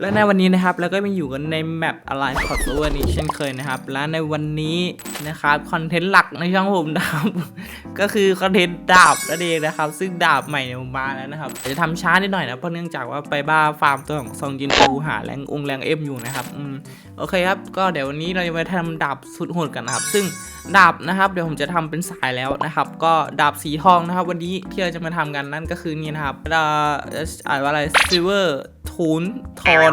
และในวันนี้นะครับเราก็มาอยู่กันในแมป Alliance c o s o v e r นี้เช่นเคยนะครับ และในวันนี้นะครับคอนเทนต์หลักในช่องผมนะครับ ก็คือคอนเทนต์ดาบนั่นเองนะครับ ซึ่งดาบใหม่เนี่ยมาแล้วนะครับจะทำช้านิดหน่อยนะเพราะเนื่องจากว่าไปบ้าฟาร์มตัวของซองจินปูหาแรงองแรงเอ็มอยู่นะครับอืมโอเคครับก็เดี๋ยววันนี้เราจะมาทำดาบสุดโหดกันนะครับ ซึ่งดาบนะครับเดี๋ยวผมจะทำเป็นสายแล้วนะครับ ก็ดาบสีทองนะครับ วันนี้ที่เราจะมาทำกันนั่นก็คือนี่นะครับเอ่ออ่านว่าอะไรซิลเวอร์ คูณทอน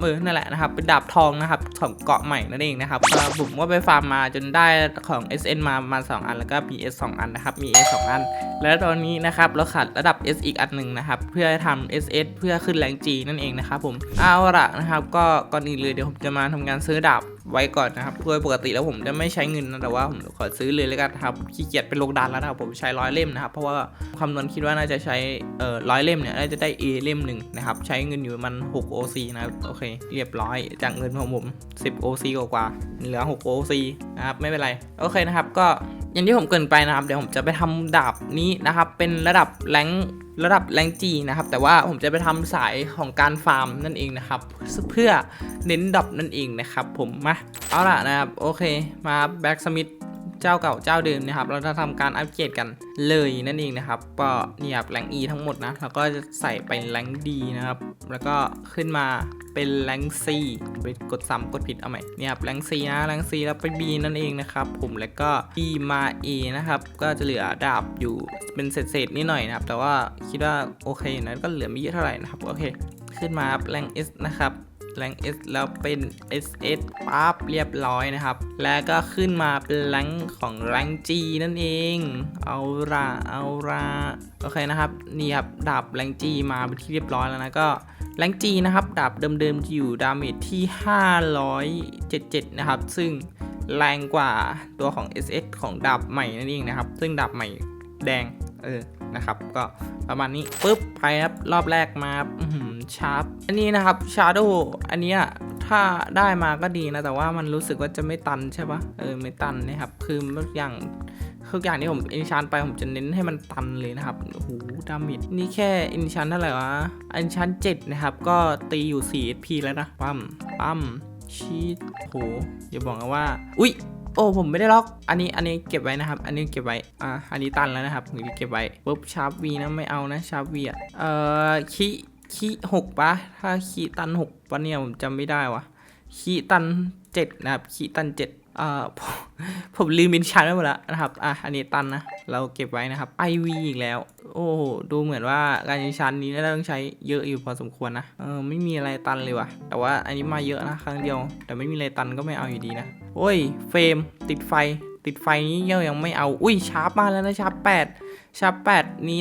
เออนั่นแหละนะครับเป็นดาบทองนะครับของเกาะใหม่นั่นเองนะครับผมก็ไปฟาร์มมาจนได้ของ SN มามา 2 อันแล้วก็ PS 2 อันนะครับมี A 2 อัน แล้วตอนนี้นะครับเราขาดระดับ S อีกอันหนึ่งนะครับเพื่อทำ SS เพื่อขึ้นแรง G นั่นเองนะครับผมเอาละนะครับก็ก่อนอื่นเลยเดี๋ยวผมจะมาทำการซื้อดาบไว้ก่อนนะครับโดยปกติแล้วผมจะไม่ใช้เงินนะแต่ว่าผมขอซื้อเลยแล้วกันครับขี้เกียจเป็นโลกดันแล้วนะครับผมใช้ร้อยเล่มนะครับเพราะว่าคำนวณคิดว่าน่าจะใช้เอ่อร้อยเล่มเนี่ยน่าจะได้ A เล่มหนึ่งนะครับใช้เงินอยู่มัน6 OC นะโอเคเรียบร้อยจากเงินของผม 10 OC กว่าเหลือ 6 OC นะครับ ไม่เป็นไร โอเคนะครับ ก็อย่างที่ผมเกินไปนะครับ เดี๋ยวผมจะไปทำดาบนี้นะครับ เป็นระดับแรงระดับแรงจีนะครับ แต่ว่าผมจะไปทำสายของการฟาร์มนั่นเองนะครับ เพื่อเน้นดับนั่นเองนะครับ ผมมาเอาล่ะนะครับ โอเค มาแบ็กสมิธ เจ้าเก่าเจ้าเดิมนะครับ เราจะทำการอัปเกรดกันเลยนั่นเองนะครับ ก็นี่ครับแรง E ทั้งหมดนะแล้วก็จะใส่ไปแรง D นะครับ แล้วก็ขึ้นมาเป็นแรง C ไปกดซ้ำกดผิดเอาใหม่เนี่ยครับแรง C นะแรง C แล้วไป B นั่นเองนะครับผมแล้วก็ B มา A นะครับ ก็จะเหลือดาบอยู่เป็นเศษๆนิดหน่อยนะครับ แต่ว่าคิดว่าโอเคนะก็เหลือไม่เยอะเท่าไหร่นะครับโอเค ขึ้นมาครับแรง S นะครับ แรง S แล้วเป็น SS ปั๊บเรียบร้อยนะครับ แล้วก็ขึ้นมาเป็นแรงของแรง G นั่นเอง เอาละเอาละโอเคนะครับ นี่ครับดาบแรง G มาเป็นที่เรียบร้อยแล้วนะก็แรง G นะครับดาบเดิมๆอยู่ดาเมจที่ 577 นะครับ ซึ่งแรงกว่าตัวของ SS ของดาบใหม่นั่นเองนะครับ ซึ่งดาบใหม่แดง เออ นะครับ ก็ประมาณนี้ปุ๊บไปครับ รอบแรกมาอื ชาร์ปอันนี้นะครับชาร์โดอันนี้ถ้าได้มาก็ดีนะ แต่ว่ามันรู้สึกว่าจะไม่ตันใช่ปะเออไม่ตันนะครับ คือทุกอย่างทุกอย่างที่ผมอินชันไปผมจะเน้นให้มันตันเลยนะครับโอ้โหดามิดนี่แค่อินชันเท่าไหร่วะอินชัน7นะครับ ก็ตีอยู่ 4 SP แล้วนะปั๊มปั๊มชีตโหอย่าบอกนะว่า อุ๊ยโอ้ผมไม่ได้ล็อก อันนี้อันนี้เก็บไว้นะครับ อันนี้เก็บไว้ อ่า อันนี้ตันแล้วนะครับผมเก็บไว้ปุ๊บชาร์ปวีนะไม่เอานะชาร์ปวีอะเอ่อคี คีหกปะถ้าคีตันหกปะเนี่ยผมจำไม่ได้วะคีตันเจ็ดนะครับคีตันเจ็ดเอ่าผมลืมมินชันไปหมดแล้วนะครับ อะ อันนี้ตันนะ เราเก็บไว้นะครับ IV อีกแล้ว โอ้โห ดูเหมือนว่าการยิงชันนี้น่าจะต้องใช้เยอะอยู่พอสมควรนะ เออ ไม่มีอะไรตันเลยว่ะ แต่ว่าอันนี้มาเยอะนะครั้งเดียว แต่ไม่มีอะไรตันก็ไม่เอาอยู่ดีนะ โอ้ย เฟรม ติดไฟ ติดไฟนี้ยังยังไม่เอา อุ้ย ชาร์ปมาแล้วนะ ชาร์ปแปดชาร์ปแปดนี้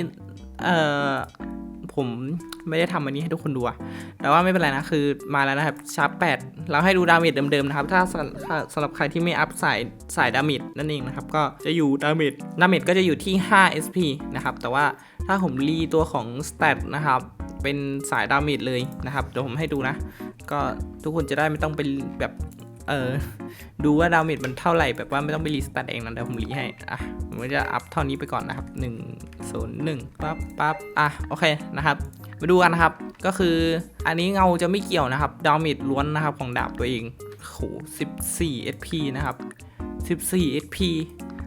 เอ่อ ผมไม่ได้ทำอันนี้ให้ทุกคนดูอะแต่ว่าไม่เป็นไรนะ คือมาแล้วนะครับชาร์ปแปดเราให้ดูดาเมจเดิมๆนะครับ ถ้าสำถ้าหรับใครที่ไม่อัพสายสายดาเมจนั่นเองนะครับ ก็จะอยู่ดาเมจดาเมจก็จะอยู่ที่ 5 SP นะครับ แต่ว่าถ้าผมรีตัวของสเตตนะครับ เป็นสายดาเมจเลยนะครับ เดี๋ยวผมให้ดูนะ ก็ทุกคนจะได้ไม่ต้องไปแบบ เออดูว่าดาเมจมันเท่าไหร่แบบว่าไม่ต้องไปรีสตาร์ทเองนะเดี๋ยวผมรีให้อะ ผมก็จะอัพเท่านี้ไปก่อนนะครับ 1 0 1ปั๊บปั๊บอะโอเคนะครับมาดูกันนะครับ ก็คืออันนี้เงาจะไม่เกี่ยวนะครับ ดาเมจล้วนนะครับของดาบตัวเองโห14 SP นะครับ 14 SP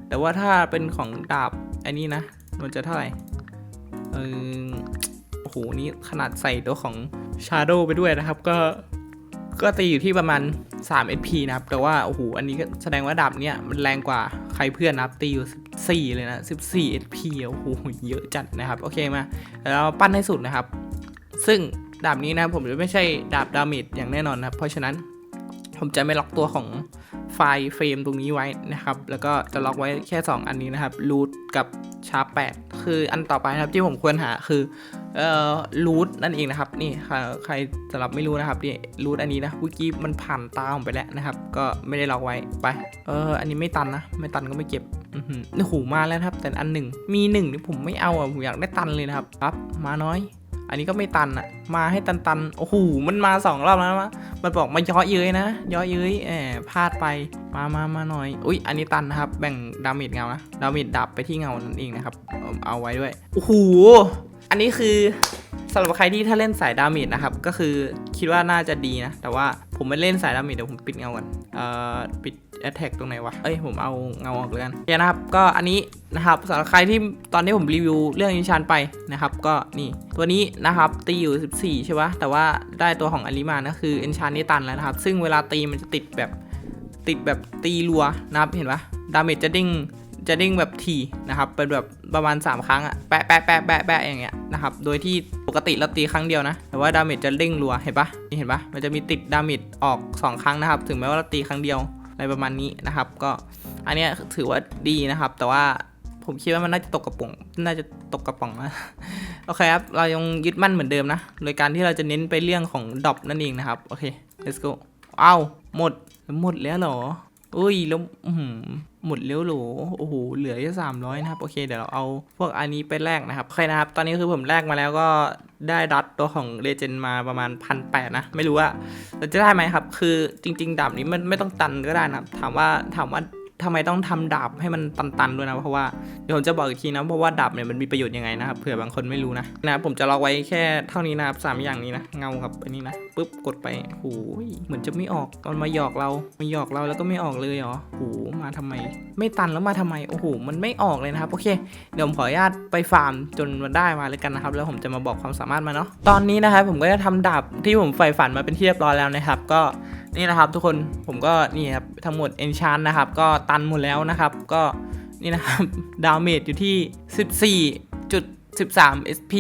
แต่ว่าถ้าเป็นของดาบอันนี้นะ มันจะเท่าไหร่เออโอ้โห นี่ขนาดใส่ตัวของ Shadow ไปด้วยนะครับ ก็ ก็ตีอยู่ที่ประมาณ 3 SP นะครับ แต่ว่า โอ้โห อันนี้ก็แสดงว่าดาบเนี้ยมันแรงกว่า ใครเพื่อนนับตีอยู่ 14 เลยนะ 14 HP โอ้โหเยอะจัดนะครับ โอเคมา แล้วปั้นให้สุดนะครับ ซึ่งดาบนี้นะผมจะไม่ใช่ดาบดาเมจอย่างแน่นอนนะเพราะฉะนั้นผมจะไม่ล็อกตัวของไฟล์เฟรมตรงนี้ไว้นะครับ แล้วก็จะล็อกไว้แค่ 2 อันนี้นะครับรูท กับชาร์ปแปดคืออันต่อไปนะครับที่ผมควรหาคือเอ่อรูทนั่นเองนะครับ นี่ใครสำหรับไม่รู้นะครับนี่รูทอันนี้นะเมื่อกี้มันผ่านตาผมไปแล้วนะครับ ก็ไม่ได้ล็อกไว้ไปเอออันนี้ไม่ตันนะ ไม่ตันก็ไม่เก็บนี่หูมาแล้วครับ แต่อันหนึ่งมีหนึ่งที่ผมไม่เอาอะผมอยากได้ตันเลยนะครับครับมาน้อย อันนี้ก็ไม่ตันอะมาให้ตันตันๆโอ้โหมันมาสองรอบแล้วนะมันบอกมาย่อเย้ยนะย่อเย้ยแอบพลาดไปมามามาหน่อยอุ้ยอันนี้ตันนะครับ แบ่งดาเมจเงานะดาเมจดับไปที่เงานั่นเองนะครับ เอาเอาไว้ด้วยโอ้โหอันนี้คือสำหรับใครที่ถ้าเล่นสายดาเมจนะครับ ก็คือคิดว่าน่าจะดีนะ แต่ว่าผมไม่เล่นสายดาเมจเดี๋ยวผมปิดเงาก่อนเอ่อปิด แอ t แทกตรงไหนวะ เอ้ยผมเอาเงาออกเลยกันโอเคนะครับ ก็อันนี้นะครับสำหรับใครที่ตอนนี้ผมรีวิวเรื่องอินชานไปนะครับ ก็นี่ตัวนี้นะครับตีอยู่ 14 ใช่ปะแต่ว่าได้ตัวของอลิมานะคือเอนชานนี่ตันแล้วนะครับ ซึ่งเวลาตีมันจะติดแบบติดแบบตีรัวนะครับเห็นปะดาเมจจะดิ้งจะเด้งแบบทีนะครับเป็นแบบประมาณ 3 ครั้งอะแปะแปะแปะแปะแปะอย่างเงี้ยนะครับโดยที่ปกติเราตีครั้งเดียวนะ แต่ว่าดาเมจจะเด้งรัวเห็นปะนี่เห็นปะมันจะมีติดดาเมจออก 2 ครั้งนะครับ ถึงแม้ว่าเราตีครั้งเดียว อะไรประมาณนี้นะครับ ก็อันนี้ถือว่าดีนะครับ แต่ว่าผมคิดว่ามันน่าจะตกกระป๋องน่าจะตกกระป๋องนะโอเคครับ เรายังยึดมั่นเหมือนเดิมนะ โดยการที่เราจะเน้นไปเรื่องของดรอปนั่นเองนะครับ โอเค let's go อ้าวหมด หมดแล้วเหรอ อุ้ยแล้วอื้อหือหมดเลี้ยวโหลโอ้โหเหลือแค่สามร้อยนะครับ โอเคเดี๋ยวเราเอาพวกอันนี้ไปแลกนะครับโอเคนะครับ ตอนนี้คือผมแลกมาแล้วก็ได้ดัตตัวของเลเจนมาประมาณพันแปดนะ ไม่รู้ว่าเราจะได้ไหมครับ คือจริง ๆดาบนี้มันไม่ต้องตันก็ได้นะครับ ถามว่าถามว่า ทำไมต้องทำดาบให้มันตันๆด้วยนะเพราะว่าเดี๋ยวผมจะบอกอีกทีนะเพราะว่าดาบเนี่ยมันมีประโยชน์ยังไงนะครับเผื่อบางคนไม่รู้นะนะผมจะล็อกไว้แค่เท่านี้นะครับสามอย่างนี้นะเงากับอันนี้นะปุ๊บกดไปโอ้ยเหมือนจะไม่ออกมันมาหยอกเรามาหยอกเราแล้วก็ไม่ออกเลยเหรอโอ้โหมาทำไม ไม่ตันแล้วมาทำไมโอ้โหมันไม่ออกเลยนะครับโอเคเดี๋ยวผมขออนุญาตไปฟาร์มจนมันได้มาเลยกันนะครับ แล้วผมจะมาบอกความสามารถมาเนาะตอนนี้นะครับผมก็จะทำดาบที่ผมใฝ่ฝันมาเป็นที่เรียบร้อยแล้วนะครับก็ นี่นะครับทุกคนผมก็นี่ครับทั้งหมดเอนชานนะครับ ก็ตันหมดแล้วนะครับ ก็นี่นะครับดาวเมจอยู่ที่ 14จุด13 SP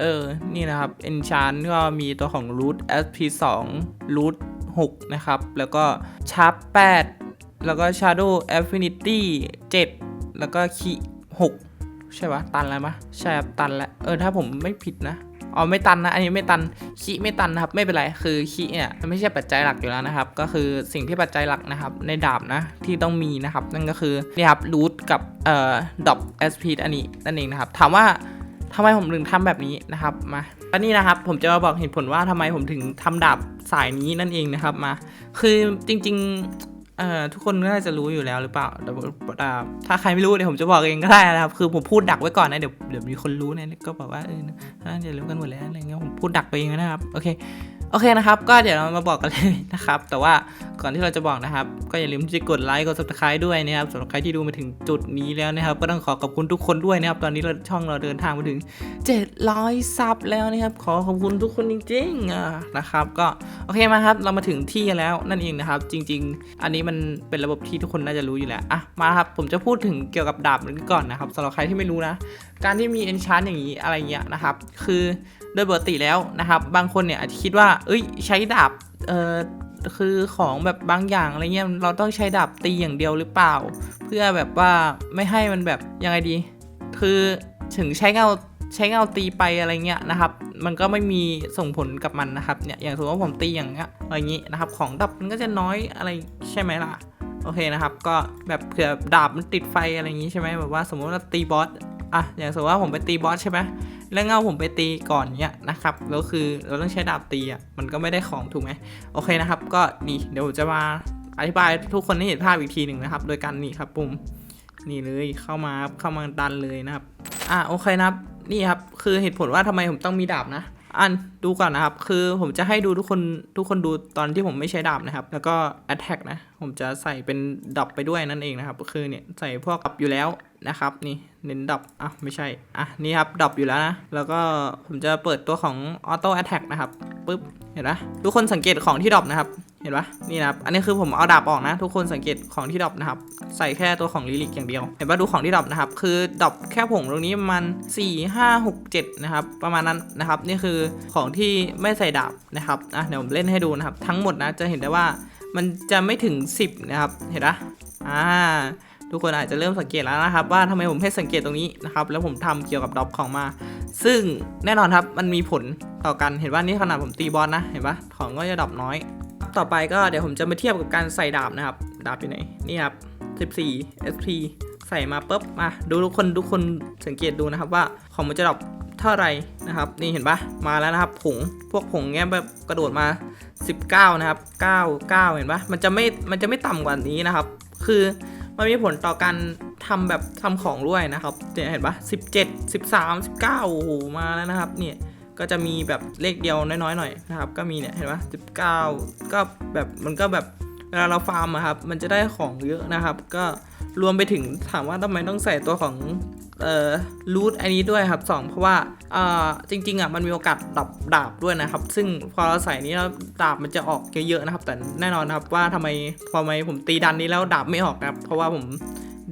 เออ นี่นะครับ Enchant ก็มีตัวของ Root SP 2 Root 6 นะครับ แล้วก็ Sharp 8 แล้วก็ Shadow Affinity 7 แล้วก็คี6ใช่ปะตันแล้วมะใช่ครับตันแล้ว เออ ถ้าผมไม่ผิดนะ อ๋อไม่ตันนะ อันนี้ไม่ตันคีไม่ตันนะครับ ไม่เป็นไร คือคีเนี่ยมันไม่ใช่ปัจจัยหลักอยู่แล้วนะครับ ก็คือสิ่งที่ปัจจัยหลักนะครับ ในดาบนะที่ต้องมีนะครับ นั่นก็คือนี่ครับรูทกับเอ่อดอป SP อันนี้นั่นเองนะครับ ถามว่าทำไมผมถึงทำแบบนี้นะครับมาอันนี้นะครับผมจะมาบอกเหตุผลว่าทำไมผมถึงทำดาบสายนี้นั่นเองนะครับมา คือจริง เอ่อทุกคนก็น่าจะรู้อยู่แล้วหรือเปล่าแต่แต่ถ้าใครไม่รู้เดี๋ยวผมจะบอกเองก็ได้นะครับ คือผมพูดดักไว้ก่อนนะเดี๋ยวเดี๋ยวมีคนรู้นะก็บอกว่าเออน่าจะรู้กันหมดแล้วอะไรเงี้ยผมพูดดักไปเองนะครับ โอเค โอเคนะครับ ก็เดี๋ยวเรามาบอกกันเลยนะครับ แต่ว่าก่อนที่เราจะบอกนะครับ ก็อย่าลืมที่จะกดไลค์กด subscribe ด้วยนะครับสำหรับใครที่ดูมาถึงจุดนี้แล้วนะครับ ก็ต้องขอขอบคุณทุกคนด้วยนะครับ ตอนนี้เราช่องเราเดินทางมาถึง 700 ซับแล้วนะครับ ขอขอบคุณทุกคนจริงๆนะครับ ก็โอเคมาครับ เรามาถึงที่กันแล้วนั่นเองนะครับ จริง ๆ อันนี้มันเป็นระบบที่ทุกคนน่าจะรู้อยู่แล้วอะมาครับ ผมจะพูดถึงเกี่ยวกับดาบนี้ก่อนนะครับสำหรับใครที่ไม่รู้นะ การที่มี enchant อย่างนี้อะไรเงี้ยนะครับ คือ โดยปกติแล้วนะครับ บางคนเนี่ยอาจจะคิดว่า เอ้ย ใช้ดาบ เอ่อ คือของแบบบางอย่างอะไรเงี้ย เราต้องใช้ดาบตีอย่างเดียวหรือเปล่า เพื่อแบบว่าไม่ให้มันแบบยังไงดี คือถึงใช้เงาใช้เงาตีไปอะไรเงี้ยนะครับ มันก็ไม่มีส่งผลกับมันนะครับ เนี่ย อย่างสมมติว่าผมตีอย่างเงี้ย อะไรอย่างงี้นะครับ ของดับมันก็จะน้อยอะไรใช่ไหมล่ะ โอเคนะครับ ก็แบบเผื่อดาบมันติดไฟอะไรอย่างงี้ใช่ไหมแบบว่าสมมติว่าตีบอส อะ อย่างสมมติว่าผมไปตีบอสใช่ไหม แล้วเงาผมไปตีก่อนเนี้ยนะครับแล้วคือเราต้องใช้ดาบตีอะมันก็ไม่ได้ของถูกไหมโอเคนะครับ ก็นี่เดี๋ยวผมจะมาอธิบายทุกคนให้เห็นภาพอีกทีหนึ่งนะครับ โดยการนี่ครับปุ่มนี่เลยเข้ามาเข้ามาดันเลยนะครับ อะโอเคนะครับนี่ครับคือเหตุผลว่าทำไมผมต้องมีดาบนะ อันดูก่อนนะครับ คือผมจะให้ดูทุกคนทุกคนดูตอนที่ผมไม่ใช้ดาบนะครับ แล้วก็ attack นะ ผมจะใส่เป็นดับไปด้วยนั่นเองนะครับ คือเนี่ยใส่พวกดับอยู่แล้วนะครับ นี่เน้นดับอะไม่ใช่ อะนี่ครับดับอยู่แล้วนะ แล้วก็ผมจะเปิดตัวของ auto attack นะครับปุ๊บ เห็นไหมทุกคนสังเกตของที่ดับนะครับ เห็นปะนี่นะครับ อันนี้คือผมเอาดาบออกนะ ทุกคนสังเกตของที่ดรอปนะครับ ใส่แค่ตัวของลิลิกอย่างเดียว เห็นปะดูของที่ดรอปนะครับ คือดรอปแค่ผงตรงนี้มาณ4 5 6 7 นะครับ ประมาณนั้นนะครับ นี่คือของที่ไม่ใส่ดาบนะครับอะเดี๋ยวผมเล่นให้ดูนะครับ ทั้งหมดนะ จะเห็นได้ว่ามันจะไม่ถึง 10 นะครับ เห็นปะอ่าทุกคนอาจจะเริ่มสังเกตแล้วนะครับว่าทำไมผมให้สังเกตตรงนี้นะครับแล้วผมทำเกี่ยวกับดรอปของมา ซึ่งแน่นอนครับมันมีผลต่อกันเห็นว่านี่ขนาดผมตีบอลนะเห็นปะของก็จะดรอปน้อย ต่อไปก็เดี๋ยวผมจะมาเทียบกับการใส่ดาบนะครับ ดาบอยู่ไหน นี่ครับ 14 SP ใส่มาปุ๊บมาดูทุกคนทุกคนสังเกตดูนะครับว่าของมันจะดรอปเท่าไรนะครับ นี่เห็นปะมาแล้วนะครับผงพวกผงเงี้ยแบบกระโดดมา 19 นะครับ 9 9 เห็นปะมันจะไม่มันจะไม่ต่ำกว่านี้นะครับ คือมันมีผลต่อการทำแบบทำของด้วยนะครับนี่เห็นปะ17 13 19โอ้โหมาแล้วนะครับเนี่ย ก็จะมีแบบเลขเดียวน้อยๆหน่อยนะครับ ก็มีเนี่ยเห็นปะสิบเก้าก็แบบมันก็แบบเวลาเราฟาร์มอะครับ มันจะได้ของเยอะนะครับ ก็รวมไปถึงถามว่าทำไมต้องใส่ตัวของเอ่อรูทอันนี้ด้วยครับสองเพราะว่าอ่าจริงๆอะมันมีโอกาสดับดาบด้วยนะครับ ซึ่งพอเราใส่นี้แล้วดาบมันจะออกเยอะๆนะครับ แต่แน่นอนครับว่าทำไมพอไมผมตีดันนี้แล้วดาบไม่ออกครับ เพราะว่าผม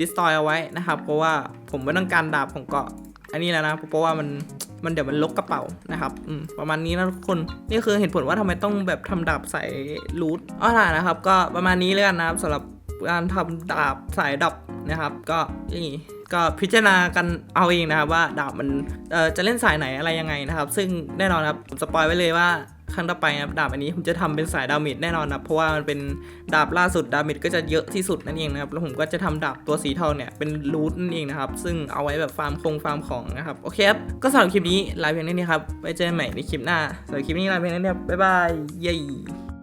ดิสทอยเอาไว้นะครับ เพราะว่าผมไม่ต้องการดาบของเกาะ อันนี้แล้วนะเพราะว่ามันมันเดี๋ยวมันลกกระเป๋านะครับประมาณนี้นะทุกคนนี่คือเหตุผลว่าทำไมต้องแบบทำดาบใส่รูทอ๋อล่ะนะครับ ก็ประมาณนี้เลยกันนะครับสำหรับการทำดาบสายดับนะครับ ก็นี่ก็พิจารณากันเอาเองนะครับว่าดาบมันจะเล่นสายไหนอะไรยังไงนะครับ ซึ่งแน่นอนครับผมสปอยไว้เลยว่า ครั้งต่อไปนะครับดาบอันนี้ผมจะทำเป็นสายดาเมจแน่นอนนะเพราะว่ามันเป็นดาบล่าสุดดาเมจก็จะเยอะที่สุดนั่นเองนะครับแล้วผมก็จะทำดาบตัวสีทองเนี่ยเป็นรูทนั่นเองนะครับซึ่งเอาไว้แบบฟาร์มคงฟาร์มของนะครับโอเคครับก็สำหรับคลิปนี้ลาเพียงเท่านี้ครับไว้เจอกันใหม่ในคลิปหน้าสำหรับคลิปนี้ลาเพียงเท่านี้ครับบ๊ายบายเย้